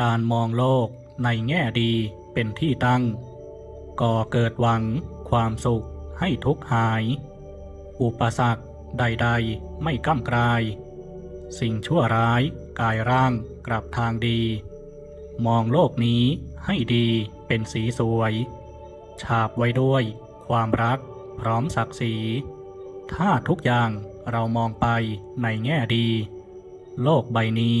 การมองโลกในแง่ดีเป็นที่ตั้ง ก่อเกิดหวังความสุขให้ทุกหาย อุปสรรคใดๆไม่ก้ำกลาย สิ่งชั่วร้ายกายร่างกลับทางดี มองโลกนี้ให้ดีเป็นสีสวย ฉาบไว้ด้วยความรักพร้อมศักดิ์ศรี ถ้าทุกอย่างเรามองไปในแง่ดี โลกใบนี้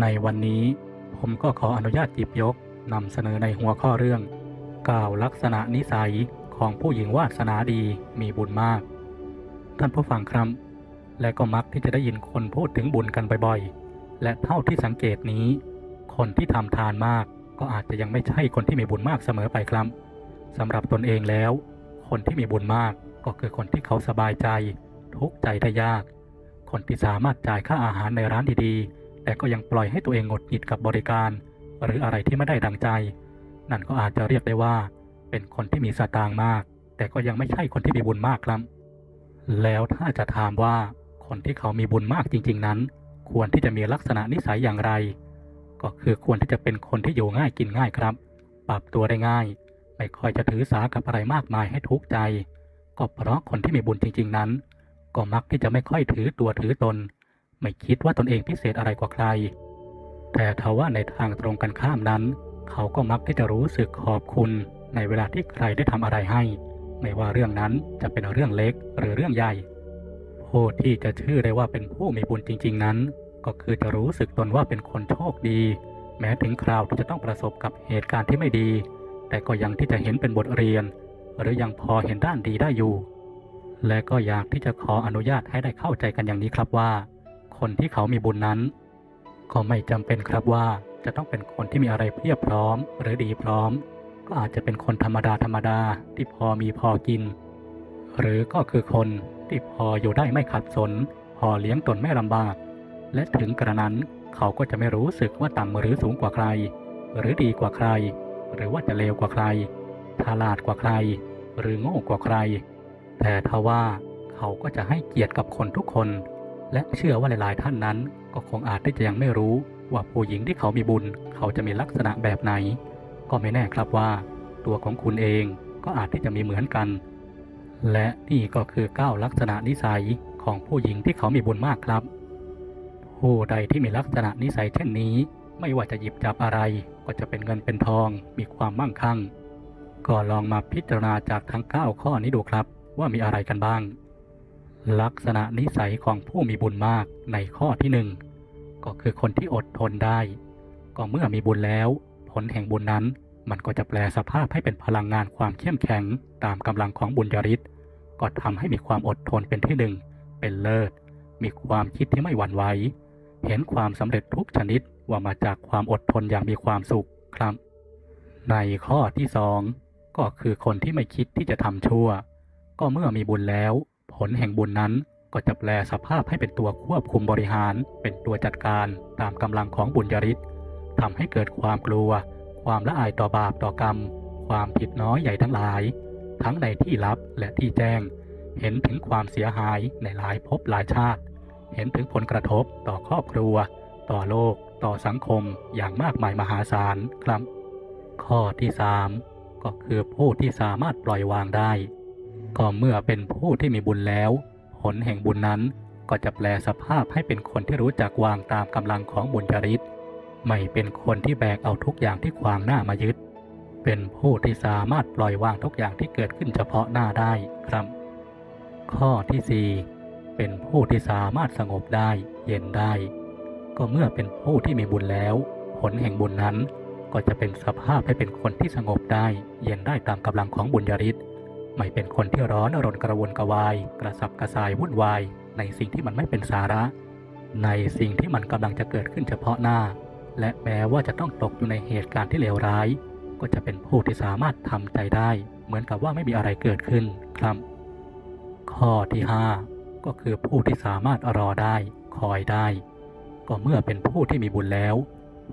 ในวันนี้ผมก็ขออนุญาตหยิบยกนำเสนอในหัวข้อเรื่อง กล่าวลักษณะนิสัยของผู้หญิงวาสนาดีมีบุญมาก ท่านผู้ฟังครับ และก็มักที่จะได้ยินคนพูดถึงบุญกันบ่อยๆ และเท่าที่สังเกตนี้ คนที่ทำทานมากก็อาจจะยังไม่ใช่คนที่มีบุญมากเสมอไปครับสำหรับตนเองแล้ว คนที่มีบุญมากก็คือคนที่เขาสบายใจ ทุกใจได้ยาก คนที่สามารถจ่ายค่าอาหารในร้านดีๆ แต่ก็ยังปล่อยให้ตัวเองหงดหงิดกับบริการ หรืออะไรที่ไม่ได้ดังใจ นั่นก็อาจจะเรียกได้ว่า เป็นคนที่มีสตางค์มาก แต่ก็ยังไม่ใช่คนที่มีบุญมากครับ แล้วถ้าจะถามว่าคนที่เขามีบุญมากจริง ๆ นั้น ควรที่จะมีลักษณะนิสัยอย่างไร ก็คือควรที่จะเป็นคนที่อยู่ง่ายกินง่ายครับ ปรับตัวได้ง่าย ไม่ค่อยจะถือสากับอะไรมากมายให้ทุกข์ใจ ก็เพราะคนที่มีบุญจริง ๆ นั้น ก็มักที่จะไม่ค่อยถือตัวถือตน ไม่คิดว่าตนเองพิเศษอะไรกว่าใคร แต่ทว่าในทางตรงกันข้ามนั้น เขาก็มักที่จะรู้สึกขอบคุณในเวลาที่ใครได้ทำอะไรให้ ไม่ว่าเรื่องนั้นจะเป็นเรื่องเล็กหรือเรื่องใหญ่ ผู้ที่จะชื่อได้ว่าเป็นผู้มีบุญจริง ๆ นั้น ก็คือจะรู้สึกตนว่าเป็นคนโชคดี แม้ถึงคราวที่จะต้องประสบกับเหตุการณ์ที่ไม่ดี แต่ก็ยังที่จะเห็นเป็นบทเรียน หรือยังพอเห็นด้านดีได้อยู่ และก็อยากที่จะขออนุญาตให้ได้เข้าใจกันอย่างนี้ครับว่า คนที่เขามีบุญนั้น ก็ไม่จำเป็นครับว่าจะต้องเป็นคนที่มีอะไรเพียบพร้อม หรือดีพร้อม ก็อาจจะเป็นคนธรรมดาธรรมดาที่พอมีพอกิน หรือก็คือคนที่พออยู่ได้ไม่ขัดสน พอเลี้ยงตนไม่ลำบาก และถึงกระนั้นเขาก็จะไม่รู้สึกว่าต่ำหรือสูงกว่าใคร หรือดีกว่าใคร หรือว่าจะเลวกว่าใครฉลาดกว่าใคร หรือโง่กว่าใคร แต่ทว่าเขาก็จะให้เกียรติกับคนทุกคน และเชื่อว่าหลายๆท่านนั้น ก็คงอาจที่จะยังไม่รู้ว่าผู้หญิงที่เขามีบุญ เขาจะมีลักษณะแบบไหน ก็ไม่แน่ครับว่า ตัวของคุณเองก็อาจที่จะมีเหมือนกัน และนี่ก็คือเก้าลักษณะนิสัยของผู้หญิงที่เขามีบุญมากครับ ผู้ใดที่มีลักษณะนิสัยเช่นนี้ ไม่ว่าจะหยิบจับอะไร ก็จะเป็นเงินเป็นทอง มีความมั่งคั่ง ก็ลองมาพิจารณาจากทั้ง 9 ข้อนี้ดูครับ ว่ามีอะไรกันบ้าง ลักษณะนิสัยของผู้มีบุญมากในข้อที่หนึ่งก็คือคนที่อดทนได้ ก็เมื่อมีบุญแล้ว ผลแห่งบุญนั้น มันก็จะแปลสภาพให้เป็นพลังงานความเข้มแข็งตามกำลังของบุญญาริศก็ทำให้มีความอดทนเป็นที่หนึ่งเป็นเลิศ มีความคิดที่ไม่หวั่นไหวเห็นความสำเร็จทุกชนิดว่ามาจากความอดทนอย่างมีความสุขครับ ในข้อที่สองก็คือคนที่ไม่คิดที่จะทำชั่ว ก็เมื่อมีบุญแล้ว ผลแห่งบุญนั้นก็จะแปลสภาพให้เป็นตัวควบคุมบริหาร เป็นตัวจัดการตามกำลังของบุญญาริศทำให้เกิดความกลัว ความละอายต่อบาปต่อกรรม ความผิดน้อยใหญ่ทั้งหลาย ทั้งในที่ลับและที่แจ้ง เห็นถึงความเสียหายในหลายภพหลายชาติ เห็นถึงผลกระทบต่อครอบครัว ต่อโลก ต่อสังคมอย่างมากมายมหาศาลครับ ข้อที่สามก็คือผู้ที่สามารถปล่อยวางได้ ก็เมื่อเป็นผู้ที่มีบุญแล้ว ผลแห่งบุญนั้นก็จะแปลสภาพให้เป็นคนที่รู้จักวางตามกำลังของบุญจริต ไม่เป็นคนที่แบกเอาทุกอย่างที่ขวางหน้ามายึด เป็นผู้ที่สามารถปล่อยวางทุกอย่างที่เกิดขึ้นเฉพาะหน้าได้ครับ ข้อที่สี่เป็นผู้ที่สามารถสงบได้เย็นได้ ก็เมื่อเป็นผู้ที่มีบุญแล้ว ผลแห่งบุญนั้นก็จะเป็นสภาพให้เป็นคนที่สงบได้ เย็นได้ตามกำลังของบุญญาริศ ไม่เป็นคนที่ร้อนรนกระวนกระวาย กระสับกระส่ายวุ่นวาย ในสิ่งที่มันไม่เป็นสาระ ในสิ่งที่มันกำลังจะเกิดขึ้นเฉพาะหน้า และแม้ว่าจะต้องตกอยู่ในเหตุการณ์ที่เลวร้าย ก็จะเป็นผู้ที่สามารถทำใจได้ เหมือนกับว่าไม่มีอะไรเกิดขึ้นครับ ข้อที่ 5 ก็คือผู้ที่สามารถรอได้ คอยได้ ก็เมื่อเป็นผู้ที่มีบุญแล้ว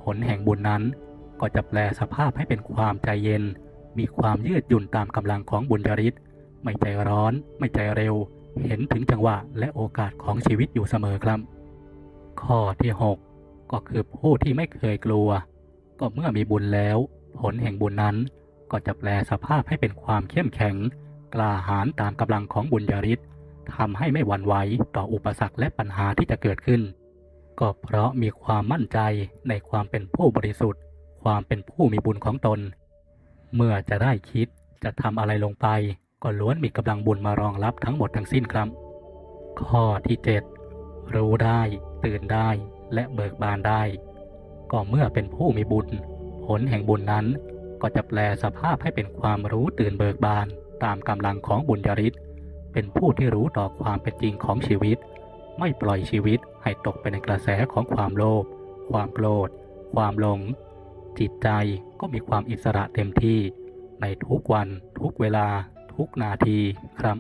ผลแห่งบุญนั้นก็จะแปลสภาพให้เป็นความใจเย็น มีความยืดหยุ่นตามกำลังของบุญญาฤทธิ์ไม่ใจร้อน ไม่ใจเร็ว เห็นถึงจังหวะและโอกาสของชีวิตอยู่เสมอครับ ข้อที่ 6 ก็คือผู้ที่ไม่เคยกลัว ก็เมื่อมีบุญแล้ว ผลแห่งบุญนั้น ก็จะแปลสภาพให้เป็นความเข้มแข็ง กล้าหาญตามกำลังของบุญญาฤทธิ์ทำให้ไม่หวั่นไหวต่ออุปสรรคและปัญหาที่จะเกิดขึ้น ก็เพราะมีความมั่นใจในความเป็นผู้บริสุทธิ์ ความเป็นผู้มีบุญของตน เมื่อจะได้คิดจะทำอะไรลงไป ก็ล้วนมีกำลังบุญมารองรับทั้งหมดทั้งสิ้นครับ ข้อที่ 7 รู้ได้ ตื่นได้และเบิกบานได้ ก็เมื่อเป็นผู้มีบุญ ผลแห่งบุญนั้น ก็จะแปลสภาพให้เป็นความรู้ตื่นเบิกบาน ตามกำลังของบุญญาฤทธิ์เป็นผู้ที่รู้ต่อความเป็นจริงของชีวิต ไม่ปล่อยชีวิตให้ตกไปในกระแสของความโลภความโกรธความหลง จิตใจ ก็มีความอิสระเต็มที่ในทุกวัน ทุกเวลา ทุกนาทีครับ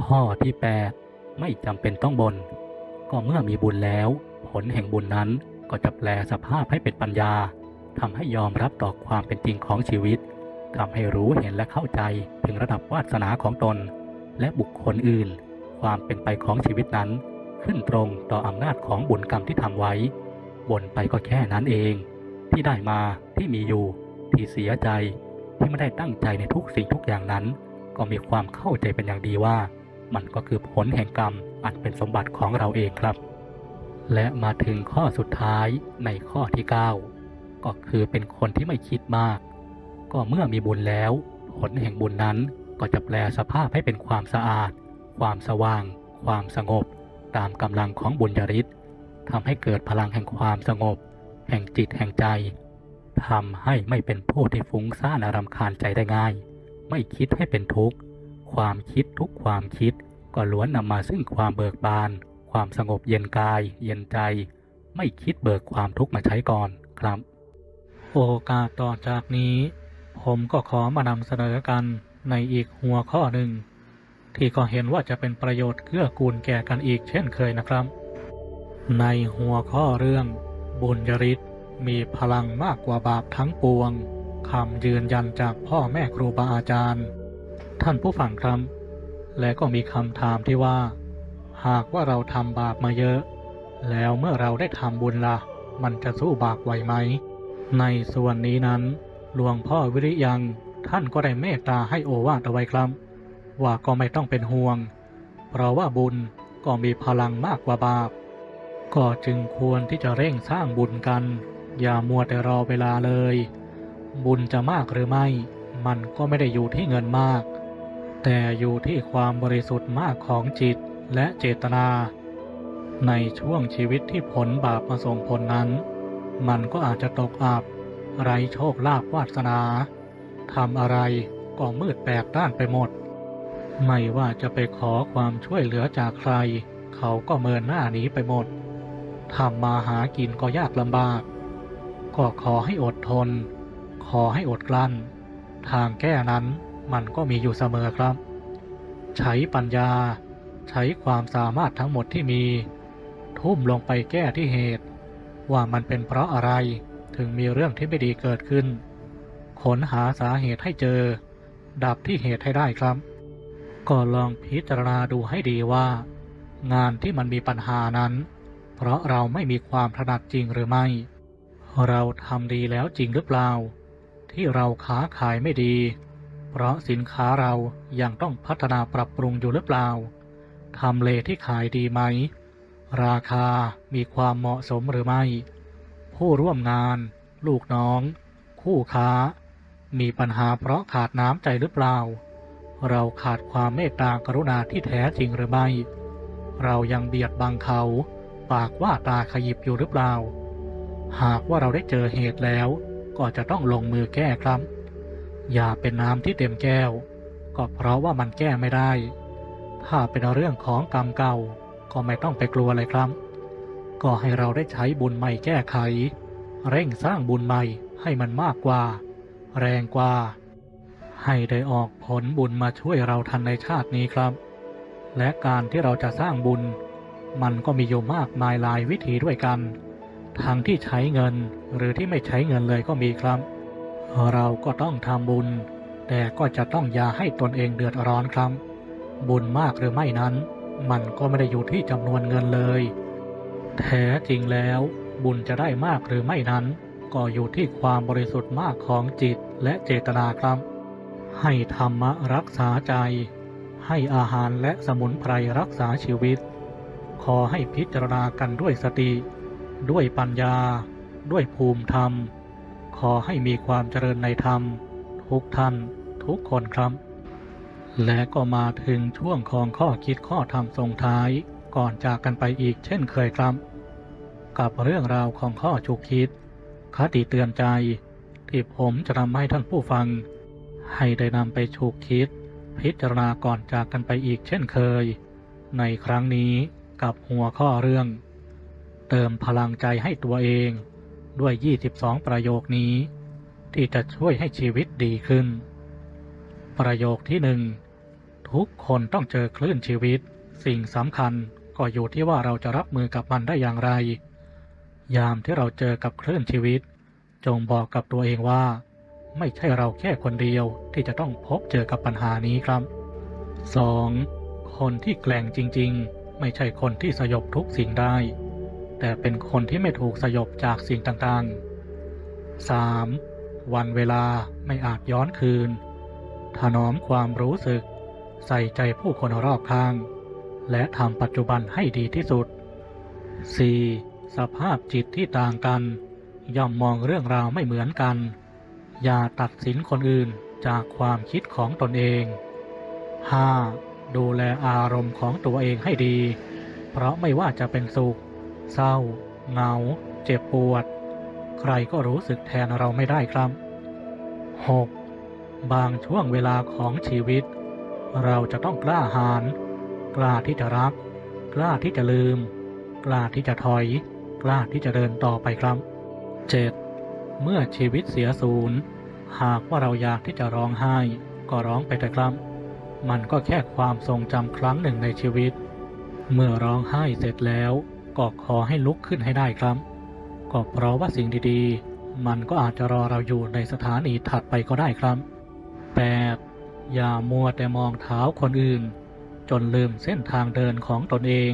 ข้อที่ 8 ไม่จำเป็นต้องบน ก็เมื่อมีบุญแล้ว ผลแห่งบุญนั้นก็จะแปลสภาพให้เป็นปัญญาทำให้ยอมรับต่อความเป็นจริงของชีวิตทำให้รู้เห็นและเข้าใจถึงระดับวาสนาของตน และบุคคลอื่น ความเป็นไปของชีวิตนั้น ขึ้นตรงต่ออำนาจของบุญกรรมที่ทำไว้บนไปก็แค่นั้นเอง ที่ได้มาที่มีอยู่ ที่เสียใจที่ไม่ได้ตั้งใจในทุกสิ่งทุกอย่างนั้น ก็มีความเข้าใจเป็นอย่างดีว่า มันก็คือผลแห่งกรรมอันเป็นสมบัติของเราเองครับ และมาถึงข้อสุดท้ายในข้อที่ 9 ก็คือเป็นคนที่ไม่คิดมาก ก็เมื่อมีบุญแล้ว ผลแห่งบุญนั้นก็จะแปลสภาพให้เป็นความสะอาด ความสว่าง ความสงบ ตามกำลังของบุญญาฤทธิ์ทำให้เกิดพลังแห่งความสงบ แห่งจิตแห่งใจทำให้ไม่เป็นผู้ที่ฟุ้งซ่านอารำคาญใจได้ง่าย ไม่คิดให้เป็นทุกข์ ความคิดทุกความคิดก็ล้วนนำมาซึ่งความเบิกบาน ความสงบเย็นกาย เย็นใจ ไม่คิดเบิกความทุกข์มาใช้ก่อนครับ โอกาสต่อจากนี้ ผมก็ขอมานำเสนอกันในอีกหัวข้อหนึ่ง ที่ก็เห็นว่าจะเป็นประโยชน์เกื้อกูลแก่กันอีกเช่นเคยนะครับ ในหัวข้อเรื่อง บุญยริศมีพลังมากกว่าบาปทั้งปวงคำยืนยันจากพ่อแม่ครูบาอาจารย์ ท่านผู้ฟังครับ และก็มีคำถามที่ว่า หากว่าเราทำบาปมาเยอะ แล้วเมื่อเราได้ทำบุญละ่ะ มันจะสู้บาปไหวไหม ในส่วนนี้นั้น หลวงพ่อวิริยังท่านก็ได้เมตตาให้โอวาทเอาไว้ครับ ว่าก็ไม่ต้องเป็นห่วง เพราะว่าบุญก็มีพลังมากกว่าบาป ก็จึงควรที่จะเร่งสร้างบุญกัน อย่ามัวแต่รอเวลาเลย บุญจะมากหรือไม่ มันก็ไม่ได้อยู่ที่เงินมาก แต่อยู่ที่ความบริสุทธิ์มากของจิตและเจตนา ในช่วงชีวิตที่ผลบาปมาส่งผลนั้น มันก็อาจจะตกอับ ไรโชคลาภวาสนาทำอะไรก็มืดแปดด้านไปหมด ไม่ว่าจะไปขอความช่วยเหลือจากใคร เขาก็เมินหน้าหนีไปหมด ทำมาหากินก็ยากลำบาก ก็ขอให้อดทน ขอให้อดกลั้น ทางแก้นั้นมันก็มีอยู่เสมอครับ ใช้ปัญญา ใช้ความสามารถทั้งหมดที่มี ทุ่มลงไปแก้ที่เหตุ ว่ามันเป็นเพราะอะไรถึงมีเรื่องที่ไม่ดีเกิดขึ้น ค้นหาสาเหตุให้เจอ ดับที่เหตุให้ได้ครับ ก็ลองพิจารณาดูให้ดีว่า งานที่มันมีปัญหานั้น เพราะเราไม่มีความถนัดจริงหรือไม่ เราทำดีแล้วจริงหรือเปล่า ที่เราค้าขายไม่ดี เพราะสินค้าเรายังต้องพัฒนาปรับปรุงอยู่หรือเปล่าทำเลที่ขายดีไหม ราคามีความเหมาะสมหรือไม่ ผู้ร่วมงาน ลูกน้อง คู่ค้า มีปัญหาเพราะขาดน้ำใจหรือเปล่า เราขาดความเมตตากรุณาที่แท้จริงหรือไม่ เรายังเบียดบังเขา ปากว่าตาขยิบอยู่หรือเปล่า หากว่าเราได้เจอเหตุแล้ว ก็จะต้องลงมือแก้ครับ อย่าเป็นน้ำที่เต็มแก้ว ก็เพราะว่ามันแก้ไม่ได้ ถ้าเป็นเรื่องของกรรมเก่า ก็ไม่ต้องไปกลัวเลยครับ ก็ให้เราได้ใช้บุญใหม่แก้ไข เร่งสร้างบุญใหม่ให้มันมากกว่า แรงกว่า ให้ได้ออกผลบุญมาช่วยเราทันในชาตินี้ครับ และการที่เราจะสร้างบุญ มันก็มีอยู่มากมายหลายวิธีด้วยกัน ทั้งที่ใช้เงินหรือที่ไม่ใช้เงินเลยก็มีครับ เราก็ต้องทำบุญ แต่ก็จะต้องอย่าให้ตนเองเดือดร้อนครับ บุญมากหรือไม่นั้น มันก็ไม่ได้อยู่ที่จำนวนเงินเลย แท้จริงแล้ว บุญจะได้มากหรือไม่นั้น ก็อยู่ที่ความบริสุทธิ์มากของจิตและเจตนาครับ ให้ธรรมะรักษาใจ ให้อาหารและสมุนไพรรักษาชีวิต อให้พิจารณากันด้วยสติ ด้วยปัญญา ด้วยภูมิธรรม ขอให้มีความเจริญในธรรม ทุกท่านทุกคนครับ และก็มาถึงช่วงของข้อคิดข้อธรรมส่งท้ายก่อนจากกันไปอีกเช่นเคยครับ กับเรื่องราวของข้อฉุกคิด คติเตือนใจ ที่ผมจะนำให้ท่านผู้ฟัง ให้ได้นำไปฉุกคิด พิจารณาก่อนจากกันไปอีกเช่นเคย ในครั้งนี้ กับหัวข้อเรื่อง เติมพลังใจให้ตัวเองด้วย 22 ประโยคนี้ ที่จะช่วยให้ชีวิตดีขึ้น ประโยคที่หนึ่งทุกคนต้องเจอคลื่นชีวิต สิ่งสำคัญก็อยู่ที่ว่าเราจะรับมือกับมันได้อย่างไร ยามที่เราเจอกับคลื่นชีวิต จงบอกกับตัวเองว่า ไม่ใช่เราแค่คนเดียวที่จะต้องพบเจอกับปัญหานี้ครับ 2. คนที่แกล่งจริง ๆ ไม่ใช่คนที่สยบทุกสิ่งได้ แต่เป็นคนที่ไม่ถูกสยบจากสิ่งต่างๆ 3. วันเวลาไม่อาจย้อนคืน ถนอมความรู้สึก ใส่ใจผู้คนรอบข้าง และทำปัจจุบันให้ดีที่สุด 4. สภาพจิตที่ต่างกัน ย่อมมองเรื่องราวไม่เหมือนกัน อย่าตัดสินคนอื่นจากความคิดของตนเอง 5. ดูแลอารมณ์ของตัวเองให้ดี เพราะไม่ว่าจะเป็นสุข เศร้า เหงา เจ็บปวด ใครก็รู้สึกแทนเราไม่ได้ครับ 6. บางช่วงเวลาของชีวิต เราจะต้องกล้าหาญกล้าที่จะรัก กล้าที่จะลืม กล้าที่จะถอย กล้าที่จะเดินต่อไปครับ 7. เมื่อชีวิตเสียศูนย์หากว่าเราอยากที่จะร้องไห้ ก็ร้องไปเถอะครับ มันก็แค่ความทรงจำครั้งหนึ่งในชีวิต เมื่อร้องไห้เสร็จแล้วก็ขอให้ลุกขึ้นให้ได้ครับ ก็เพราะว่าสิ่งดีๆ มันก็อาจจะรอเราอยู่ในสถานีถัดไปก็ได้ครับ 8. อย่ามัวแต่มองเท้าคนอื่น จนลืมเส้นทางเดินของตนเอง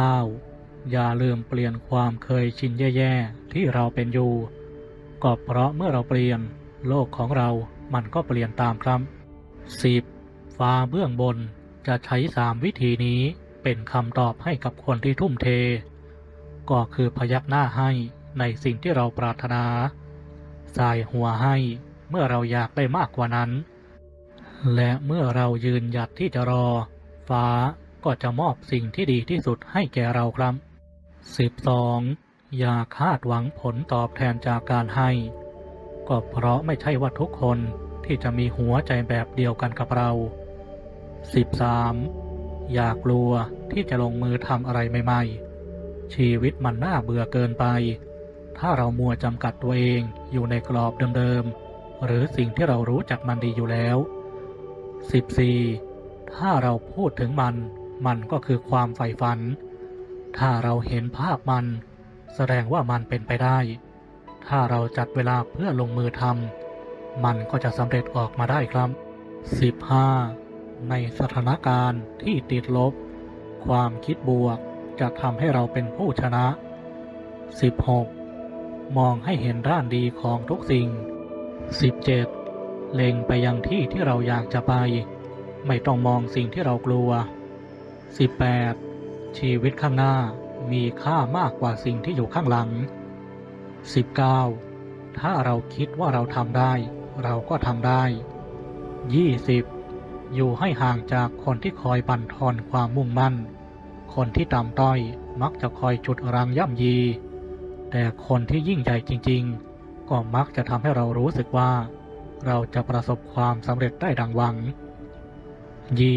9. อย่าลืมเปลี่ยนความเคยชินแย่ๆ ที่เราเป็นอยู่ ก็เพราะเมื่อเราเปลี่ยนโลกของเรา มันก็เปลี่ยนตามครับ 10. ฟ้าเบื้องบนจะใช้สามวิธีนี้เป็นคำตอบให้กับคนที่ทุ่มเท ก็คือพยักหน้าให้ในสิ่งที่เราปรารถนา สายหัวให้เมื่อเราอยากได้มากกว่านั้น และเมื่อเรายืนหยัดที่จะรอ ฟ้าก็จะมอบสิ่งที่ดีที่สุดให้แก่เราครับ 12. อย่าคาดหวังผลตอบแทนจากการให้ ก็เพราะไม่ใช่ว่าทุกคนที่จะมีหัวใจแบบเดียวกันกับเรา 13. อย่ากลัวที่จะลงมือทำอะไรใหม่ๆ ชีวิตมันน่าเบื่อเกินไป ถ้าเรามัวจำกัดตัวเองอยู่ในกรอบเดิมๆ หรือสิ่งที่เรารู้จักมันดีอยู่แล้ว 14. ถ้าเราพูดถึงมัน มันก็คือความใฝ่ฝัน ถ้าเราเห็นภาพมัน แสดงว่ามันเป็นไปได้ ถ้าเราจัดเวลาเพื่อลงมือทำมันก็จะสำเร็จออกมาได้ครับ 15. ในสถานการณ์ที่ติดลบ ความคิดบวกจะทำให้เราเป็นผู้ชนะ 16. มองให้เห็นด้านดีของทุกสิ่ง 17. เล็งไปยังที่ที่เราอยากจะไป ไม่ต้องมองสิ่งที่เรากลัว 18. ชีวิตข้างหน้ามีค่ามากกว่าสิ่งที่อยู่ข้างหลัง 19. ถ้าเราคิดว่าเราทำได้ เราก็ทำได้ 20. อยู่ให้ห่างจากคนที่คอยบั่นทอนความมุ่งมั่น คนที่ต่ำต้อยมักจะคอยจุดรังย่ำยี แต่คนที่ยิ่งใหญ่จริง ๆ ก็มักจะทำให้เรารู้สึกว่า เราจะประสบความสำเร็จได้ดังหวัง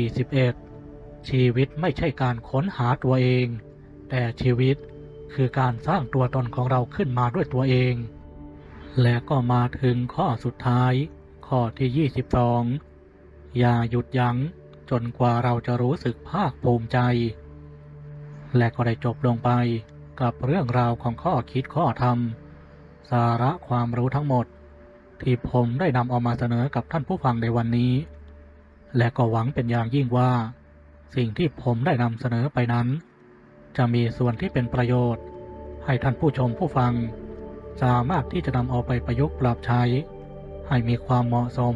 21. ชีวิตไม่ใช่การค้นหาตัวเอง แต่ชีวิตคือการสร้างตัวตนของเราขึ้นมาด้วยตัวเอง และก็มาถึงข้อสุดท้าย ข้อที่ 22 อย่าหยุดยั้งจนกว่าเราจะรู้สึกภาคภูมิใจ และก็ได้จบลงไปกับเรื่องราวของข้อคิดข้อธรรม สาระความรู้ทั้งหมด ที่ผมได้นำเอามาเสนอกับท่านผู้ฟังในวันนี้ และก็หวังเป็นอย่างยิ่งว่า สิ่งที่ผมได้นำเสนอไปนั้น จะมีส่วนที่เป็นประโยชน์ ให้ท่านผู้ชมผู้ฟัง สามารถที่จะนำเอาไปประยุกต์ปรับใช้ ให้มีความเหมาะสม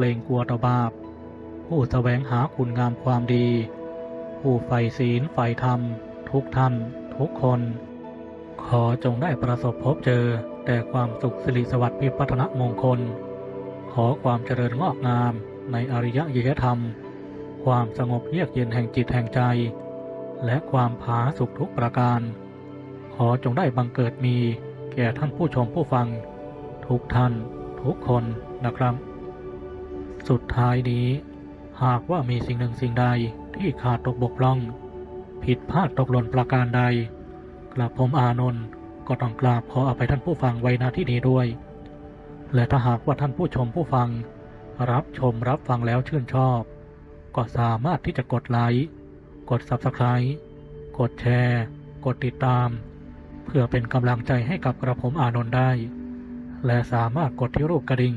กรงกลัวต่อบาป ผู้แสวงหาคุณงามความดี ผู้ใฝ่ศีลใฝ่ธรรม ทุกท่าน ทุกคน ขอจงได้ประสบพบเจอแต่ความสุขสิริสวัสดิ์พิพัฒนมงคล ขอความเจริญงอกงามในอริยะยธรรม ความสงบเยือกเย็นแห่งจิตแห่งใจ และความผาสุขทุกประการ ขอจงได้บังเกิดมีแก่ท่านผู้ชมผู้ฟัง ทุกท่าน ทุกคนนะครับ สุดท้ายนี้ หากว่ามีสิ่งหนึ่งสิ่งใดที่ขาดตกบกพร่อง ผิดพลาดตกหล่นประการใด กราบผมอานนท์ก็ต้องกราบขออภัยท่านผู้ฟังไว้ณที่นี้ด้วย และถ้าหากว่าท่านผู้ชมผู้ฟัง รับชมรับฟังแล้วชื่นชอบ ก็สามารถที่จะกดไลค์กด Subscribe กดแชร์ กดติดตาม เพื่อเป็นกำลังใจให้กับกระผมอานนท์ได้ และสามารถกดที่รูปกระดิ่ง